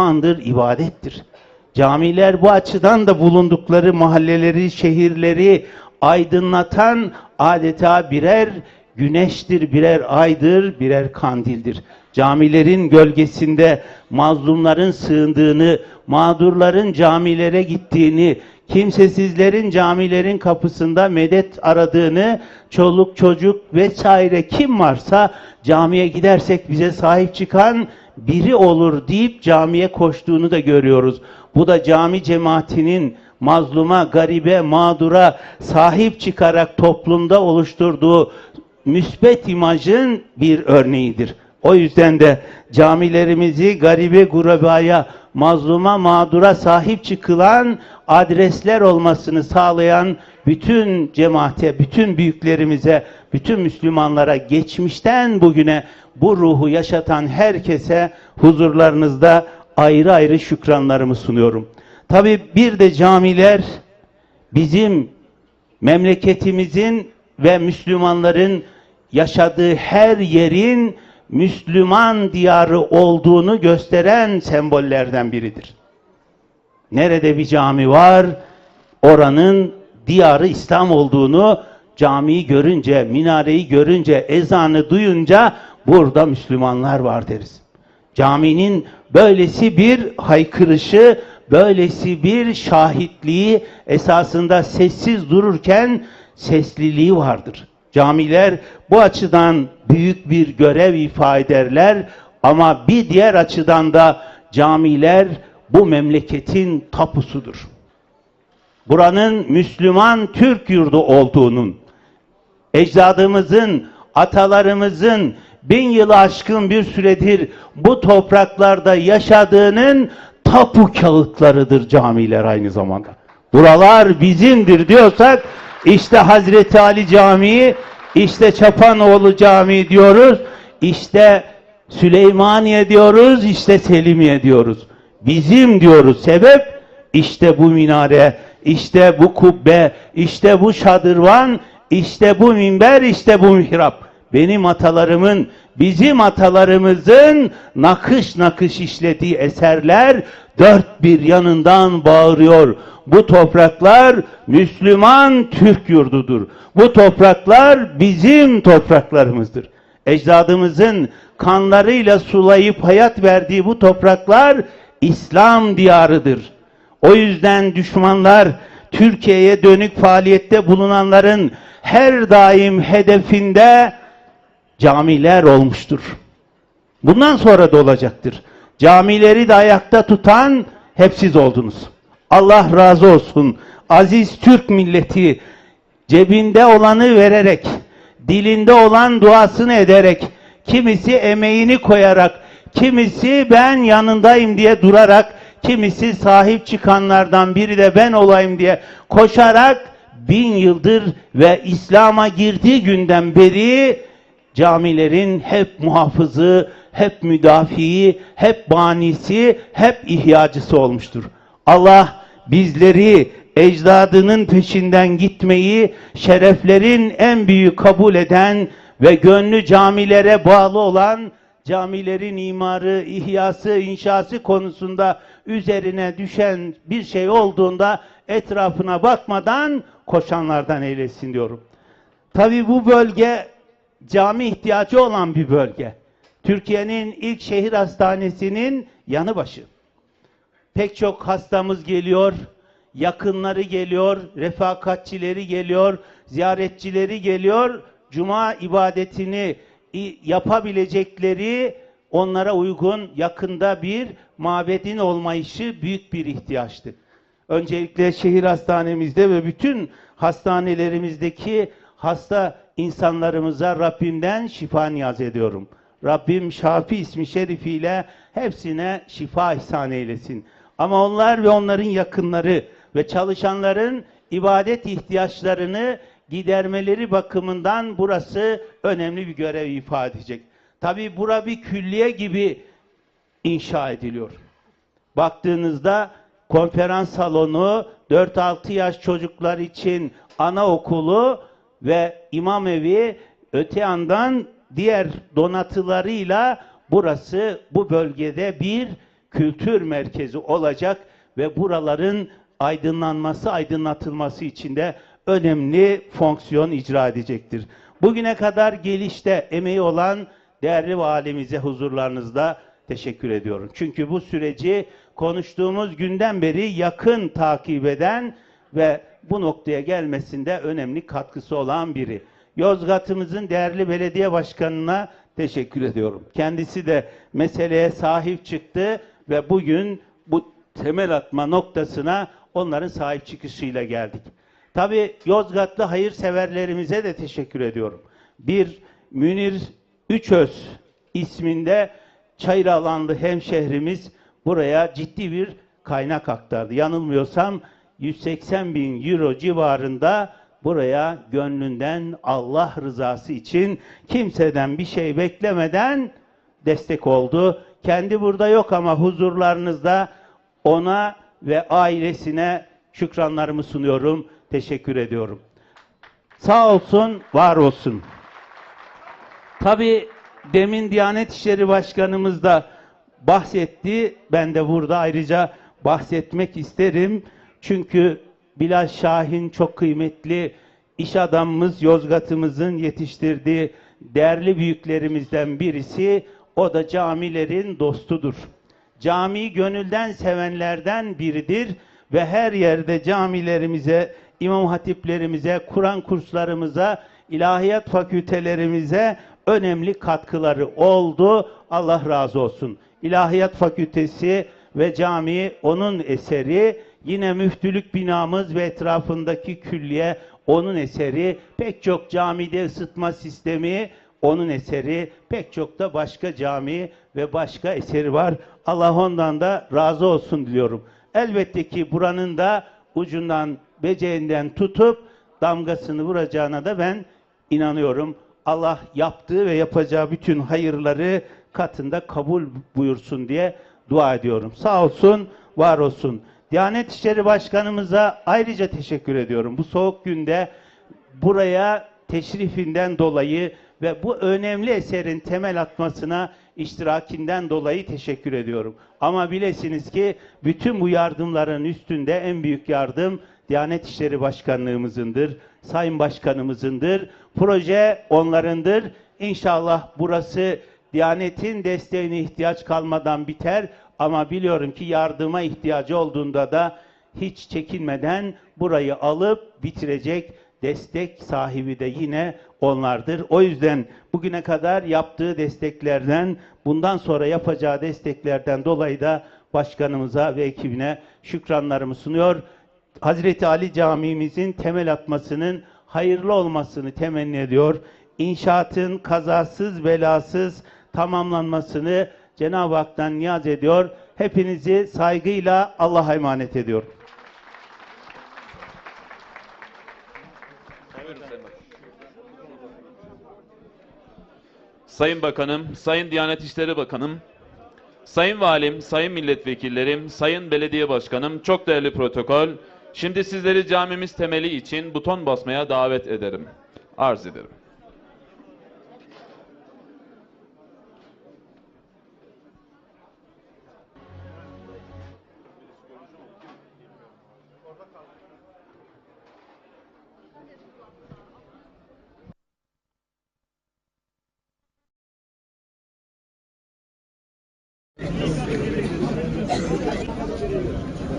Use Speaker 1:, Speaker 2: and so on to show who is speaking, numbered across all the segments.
Speaker 1: irfandır, ibadettir. Camiler bu açıdan da bulundukları mahalleleri, şehirleri aydınlatan adeta birer güneştir, birer aydır, birer kandildir. Camilerin gölgesinde mazlumların sığındığını, mağdurların camilere gittiğini, kimsesizlerin camilerin kapısında medet aradığını, çoluk çocuk vesaire kim varsa camiye gidersek bize sahip çıkan biri olur deyip camiye koştuğunu da görüyoruz. Bu da cami cemaatinin mazluma, garibe, mağdura sahip çıkarak toplumda oluşturduğu müsbet imajın bir örneğidir. O yüzden de camilerimizi garibe gurabaya, mazluma, mağdura sahip çıkılan adresler olmasını sağlayan bütün cemaate, bütün büyüklerimize, bütün Müslümanlara geçmişten bugüne bu ruhu yaşatan herkese huzurlarınızda ayrı ayrı şükranlarımı sunuyorum. Tabi bir de camiler bizim memleketimizin ve Müslümanların yaşadığı her yerin Müslüman diyarı olduğunu gösteren sembollerden biridir. Nerede bir cami var, oranın diyarı İslam olduğunu camiyi görünce, minareyi görünce, ezanı duyunca burada Müslümanlar var deriz. Caminin böylesi bir haykırışı, böylesi bir şahitliği esasında sessiz dururken sesliliği vardır. Camiler bu açıdan büyük bir görev ifade ederler ama bir diğer açıdan da camiler bu memleketin tapusudur. Buranın Müslüman Türk yurdu olduğunun, ecdadımızın, atalarımızın bin yılı aşkın bir süredir bu topraklarda yaşadığının tapu kağıtlarıdır camiler aynı zamanda. Buralar bizimdir diyorsak işte Hazreti Ali Camii, işte Çapanoğlu Camii diyoruz, işte Süleymaniye diyoruz, işte Selimiye diyoruz. Bizim diyoruz. Sebep işte bu minare, işte bu kubbe, işte bu şadırvan, işte bu minber, işte bu mihrap. Benim atalarımın, bizim atalarımızın nakış nakış işlediği eserler dört bir yanından bağırıyor. Bu topraklar Müslüman Türk yurdudur. Bu topraklar bizim topraklarımızdır. Ecdadımızın kanlarıyla sulayıp hayat verdiği bu topraklar İslam diyarıdır. O yüzden düşmanlar Türkiye'ye dönük faaliyette bulunanların her daim hedefinde camiler olmuştur. Bundan sonra da olacaktır. Camileri de ayakta tutan hep siz oldunuz. Allah razı olsun. Aziz Türk milleti cebinde olanı vererek, dilinde olan duasını ederek, kimisi emeğini koyarak, kimisi ben yanındayım diye durarak, kimisi sahip çıkanlardan biri de ben olayım diye koşarak bin yıldır ve İslam'a girdiği günden beri camilerin hep muhafızı, hep müdafiği, hep banisi, hep ihyacısı olmuştur. Allah bizleri ecdadının peşinden gitmeyi şereflerin en büyük kabul eden ve gönlü camilere bağlı olan camilerin imarı, ihyası, inşası konusunda üzerine düşen bir şey olduğunda etrafına bakmadan koşanlardan eylesin diyorum. Tabi bu bölge cami ihtiyacı olan bir bölge. Türkiye'nin ilk şehir hastanesinin yanı başı. Pek çok hastamız geliyor, yakınları geliyor, refakatçileri geliyor, ziyaretçileri geliyor. Cuma ibadetini yapabilecekleri onlara uygun yakında bir mabedin olmayışı büyük bir ihtiyaçtı. Öncelikle şehir hastanemizde ve bütün hastanelerimizdeki hasta insanlarımıza Rabbimden şifa niyaz ediyorum. Rabbim Şafi ismi şerifiyle hepsine şifa ihsan eylesin. Ama onlar ve onların yakınları ve çalışanların ibadet ihtiyaçlarını gidermeleri bakımından burası önemli bir görev ifade edecek. Tabi bura bir külliye gibi inşa ediliyor. Baktığınızda konferans salonu, 4-6 yaş çocuklar için anaokulu ve imam evi öte yandan diğer donatılarıyla burası bu bölgede bir kültür merkezi olacak ve buraların aydınlanması, aydınlatılması için de önemli fonksiyon icra edecektir. Bugüne kadar gelişte emeği olan değerli valimize huzurlarınızda teşekkür ediyorum. Çünkü bu süreci konuştuğumuz günden beri yakın takip eden ve bu noktaya gelmesinde önemli katkısı olan biri. Yozgat'ımızın değerli belediye başkanına teşekkür ediyorum. Kendisi de meseleye sahip çıktı ve bugün bu temel atma noktasına onların sahip çıkışıyla geldik. Tabii Yozgatlı hayırseverlerimize de teşekkür ediyorum. Bir Münir Üçöz isminde Çayıralanlı hemşehrimiz buraya ciddi bir kaynak aktardı. Yanılmıyorsam 180 bin euro civarında buraya gönlünden Allah rızası için kimseden bir şey beklemeden destek oldu. Kendi burada yok ama huzurlarınızda ona ve ailesine şükranlarımı sunuyorum. Teşekkür ediyorum. Sağ olsun, var olsun. Tabii demin Diyanet İşleri Başkanımız da bahsetti. Ben de burada ayrıca bahsetmek isterim. Çünkü Bilal Şahin çok kıymetli iş adamımız, Yozgat'ımızın yetiştirdiği değerli büyüklerimizden birisi. O da camilerin dostudur. Camiyi gönülden sevenlerden biridir ve her yerde camilerimize, imam hatiplerimize, Kur'an kurslarımıza, ilahiyat fakültelerimize önemli katkıları oldu. Allah razı olsun. İlahiyat Fakültesi ve cami onun eseri. Yine müftülük binamız ve etrafındaki külliye onun eseri. Pek çok camide ısıtma sistemi onun eseri. Pek çok da başka cami ve başka eseri var. Allah ondan da razı olsun diliyorum. Elbette ki buranın da ucundan, beceğinden tutup damgasını vuracağına da ben inanıyorum. Allah yaptığı ve yapacağı bütün hayırları katında kabul buyursun diye dua ediyorum. Sağ olsun, var olsun. Diyanet İşleri Başkanımıza ayrıca teşekkür ediyorum. Bu soğuk günde buraya teşrifinden dolayı ve bu önemli eserin temel atmasına iştirakinden dolayı teşekkür ediyorum. Ama bilesiniz ki bütün bu yardımların üstünde en büyük yardım Diyanet İşleri Başkanlığımızındır, Sayın Başkanımızındır. Proje onlarındır. İnşallah burası Diyanet'in desteğine ihtiyaç kalmadan biter ama biliyorum ki yardıma ihtiyacı olduğunda da hiç çekinmeden burayı alıp bitirecek destek sahibi de yine onlardır. O yüzden bugüne kadar yaptığı desteklerden, bundan sonra yapacağı desteklerden dolayı da başkanımıza ve ekibine şükranlarımı sunuyor. Hazreti Ali Camimizin temel atmasının hayırlı olmasını temenni ediyor. İnşaatın kazasız belasız tamamlanmasını Cenab-ı Hak'tan niyaz ediyor. Hepinizi saygıyla Allah'a emanet ediyorum.
Speaker 2: Sayın Bakanım, Sayın Diyanet İşleri Bakanım, Sayın Valim, Sayın Milletvekillerim, Sayın Belediye Başkanım, çok değerli protokol, şimdi sizleri camimiz temeli için buton basmaya davet ederim. Arz ederim.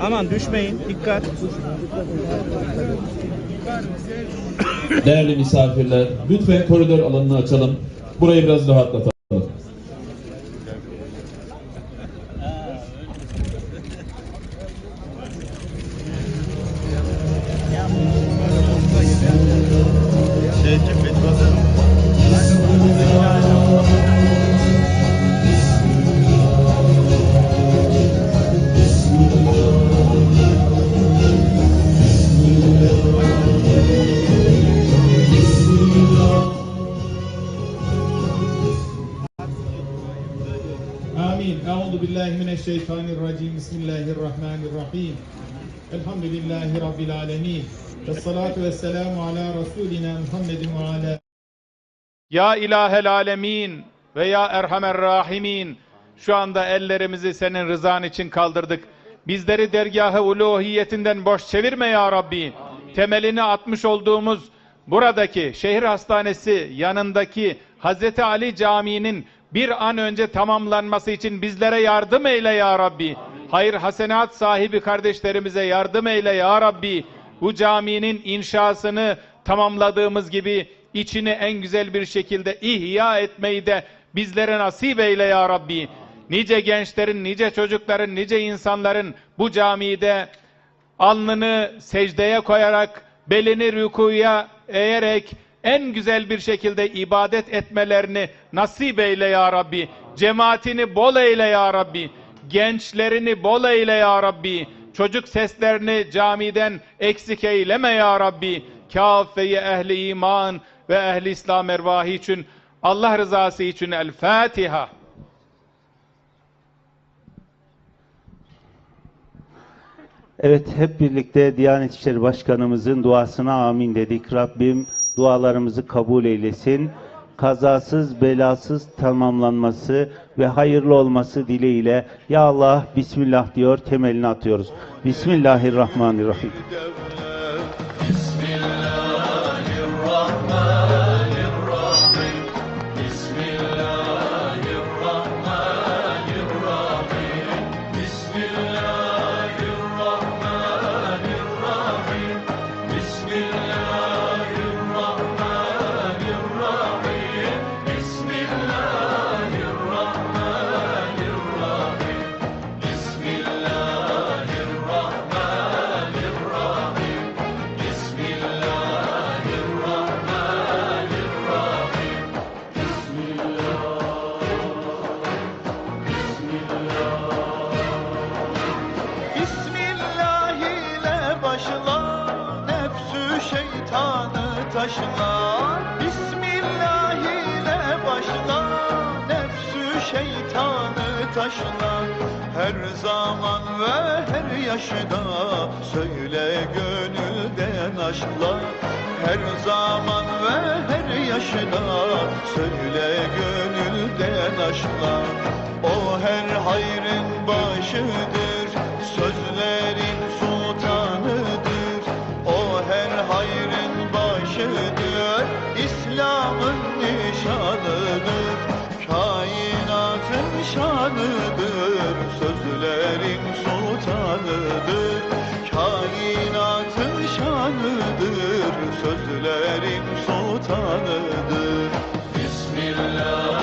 Speaker 3: Aman düşmeyin. Dikkat.
Speaker 4: Değerli misafirler, lütfen koridor alanını açalım. Burayı biraz rahatlatalım.
Speaker 5: Euzubillahimineşşeytanirracim. Bismillahirrahmanirrahim. Elhamdülillahi Rabbil alemin. Vessalatu vesselamu ala Resulina Muhammedin ve ala
Speaker 6: Ya ilahel alemin ve ya erhamer rahimin. Şu anda ellerimizi senin rızan için kaldırdık. Bizleri dergahı uluhiyetinden boş çevirme ya Rabbi. Amin. Temelini atmış olduğumuz buradaki şehir hastanesi yanındaki Hazreti Ali Camii'nin bir an önce tamamlanması için bizlere yardım eyle ya Rabbi. Hayır hasenat sahibi kardeşlerimize yardım eyle ya Rabbi. Bu caminin inşasını tamamladığımız gibi içini en güzel bir şekilde ihya etmeyi de bizlere nasip eyle ya Rabbi. Nice gençlerin, nice çocukların, nice insanların bu camide alnını secdeye koyarak, belini rükuya eğerek en güzel bir şekilde ibadet etmelerini nasip eyle ya Rabbi. Cemaatini bol eyle ya Rabbi. Gençlerini bol eyle ya Rabbi. Çocuk seslerini camiden eksik eyleme ya Rabbi. Kâfeye ehli iman ve ehli İslam ervahı için Allah rızası için El Fatiha.
Speaker 1: Evet hep birlikte Diyanet İşleri Başkanımızın duasına amin dedik. Rabbim dualarımızı kabul eylesin. Kazasız belasız tamamlanması ve hayırlı olması dileğiyle Ya Allah Bismillah diyor temelini atıyoruz. Bismillahirrahmanirrahim.
Speaker 7: Zaman ve her yaşta söyle gönülden aşkla. Her zaman ve her yaşta söyle gönülden aşkla. O her hayrın başıdır. Sözlerin sultanıdır. O her hayrın başıdır. İslam'ın nişanıdır şanıdır Sözlerin sultanıdır. Kainatın şanıdır Sözlerin sultanıdır. Bismillah